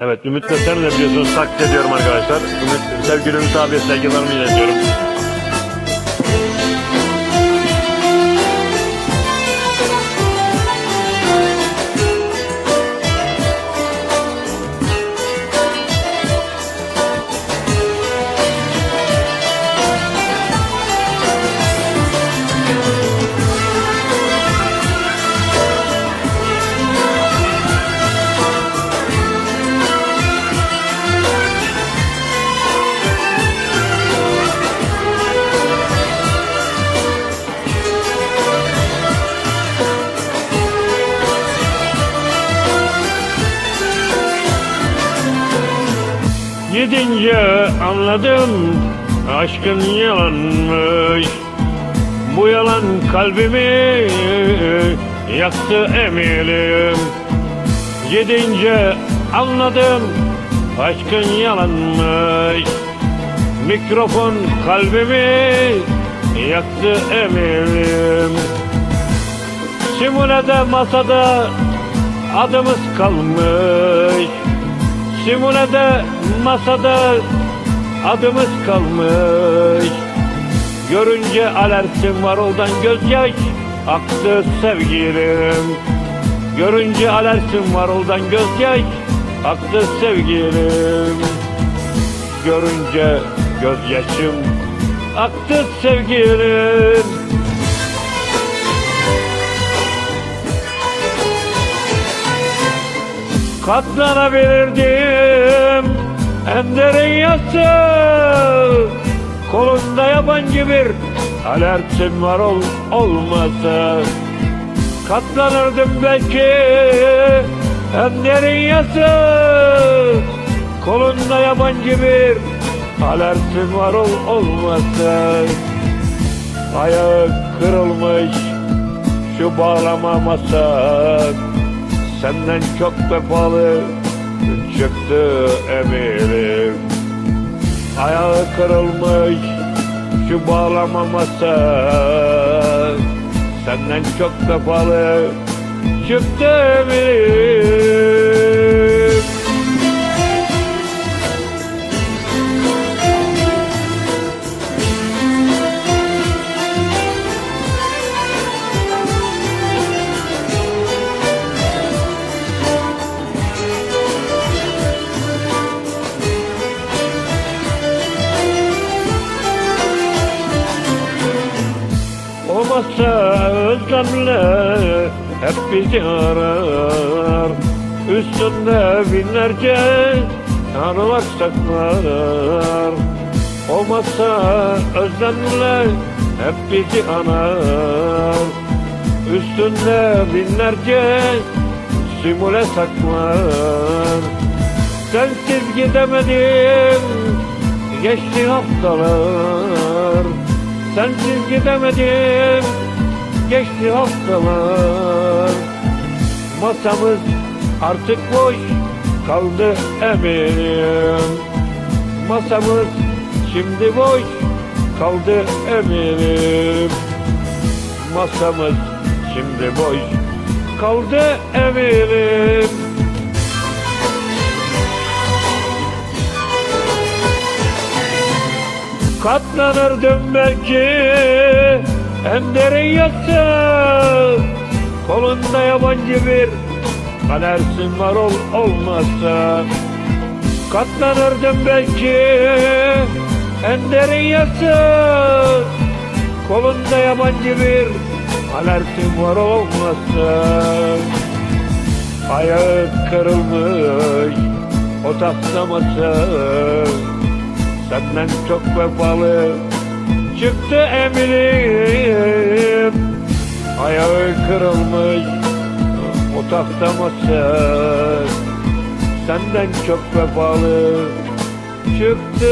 Evet Ümit de sen de biliyorsunuz taklit ediyorum arkadaşlar. Ümit, sevgili Ümit abiye sevgilerimi iletiyorum. Gidince anladım aşkın yalanmış Bu yalan kalbimi yaktı eminim. Gidince anladım aşkın yalanmış Mikrofon kalbimi yaktı eminim. Simulede masada adımız kalmış Simulede masada adımız kalmış. Görünce alersin var oldan gözyaş aktı sevgilim. Görünce alersin var oldan gözyaş aktı sevgilim. Görünce gözyaşım aktı sevgilim Katlanabilirdim. En derin yası Kolunda yabancı bir alertim var ol, olmasa. Katlanırdım belki en derin yası Kolunda yabancı bir alertim var ol, olmasa. Ayağı kırılmış şu bağlama masa Senden çok vefalı çıktı emirim. Ayağı kırılmış şu bağlama masa. Senden çok vefalı çıktı emirim O masa özlemle hep bizi arar. Üstünde binlerce tanrılar saklar. O masa özlemle hep bizi anar Üstünde binlerce simüle saklar. Sensiz gidemedim geçti haftalar Sensiz gidemedim geçti haftalar. Masamız artık boş kaldı eminim. Masamız şimdi boş kaldı eminim. Masamız şimdi boş kaldı eminim Katlanırdım belki. En derin yasa Kolunda yabancı bir kadersin var ol olmazsa. Katlanırdım belki en derin yasa Kolunda yabancı bir alertin var olmazsa. Ayağı kırılmış o taslaması Senden çok vefalı. Çıktı eminim. Ayağı kırılmış. O tahta masa. Senden çok vefalı. Çıktı